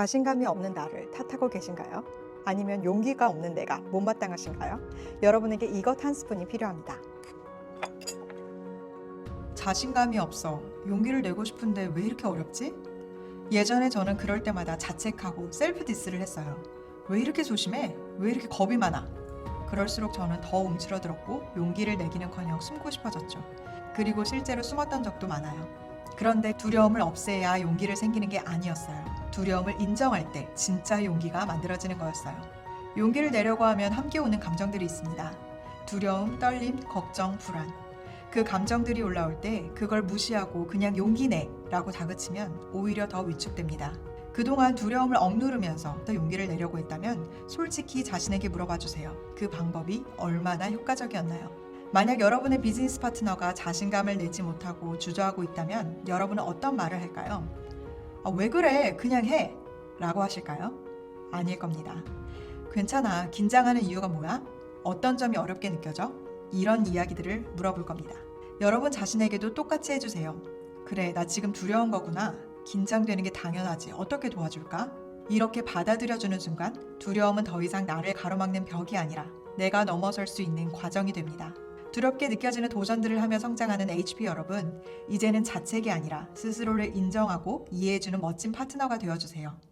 자신감이 없는 나를 탓하고 계신가요? 아니면 용기가 없는 내가 못마땅하신가요? 여러분에게 이것 한 스푼이 필요합니다. 자신감이 없어. 용기를 내고 싶은데 왜 이렇게 어렵지? 예전에 저는 그럴 때마다 자책하고 셀프 디스를 했어요. 왜 이렇게 소심해? 왜 이렇게 겁이 많아? 그럴수록 저는 더 움츠러들었고 용기를 내기는커녕 숨고 싶어졌죠. 그리고 실제로 숨었던 적도 많아요. 그런데 두려움을 없애야 용기를 생기는 게 아니었어요. 두려움을 인정할 때 진짜 용기가 만들어지는 거였어요. 용기를 내려고 하면 함께 오는 감정들이 있습니다. 두려움, 떨림, 걱정, 불안. 그 감정들이 올라올 때 그걸 무시하고 그냥 용기 내라고 다그치면 오히려 더 위축됩니다. 그동안 두려움을 억누르면서 더 용기를 내려고 했다면 솔직히 자신에게 물어봐 주세요. 그 방법이 얼마나 효과적이었나요? 만약 여러분의 비즈니스 파트너가 자신감을 내지 못하고 주저하고 있다면 여러분은 어떤 말을 할까요? 아, 왜 그래? 그냥 해! 라고 하실까요? 아닐 겁니다. 괜찮아. 긴장하는 이유가 뭐야? 어떤 점이 어렵게 느껴져? 이런 이야기들을 물어볼 겁니다. 여러분 자신에게도 똑같이 해주세요. 그래, 나 지금 두려운 거구나. 긴장되는 게 당연하지. 어떻게 도와줄까? 이렇게 받아들여주는 순간 두려움은 더 이상 나를 가로막는 벽이 아니라 내가 넘어설 수 있는 과정이 됩니다. 두렵게 느껴지는 도전들을 하며 성장하는 HP 여러분, 이제는 자책이 아니라 스스로를 인정하고 이해해주는 멋진 파트너가 되어주세요.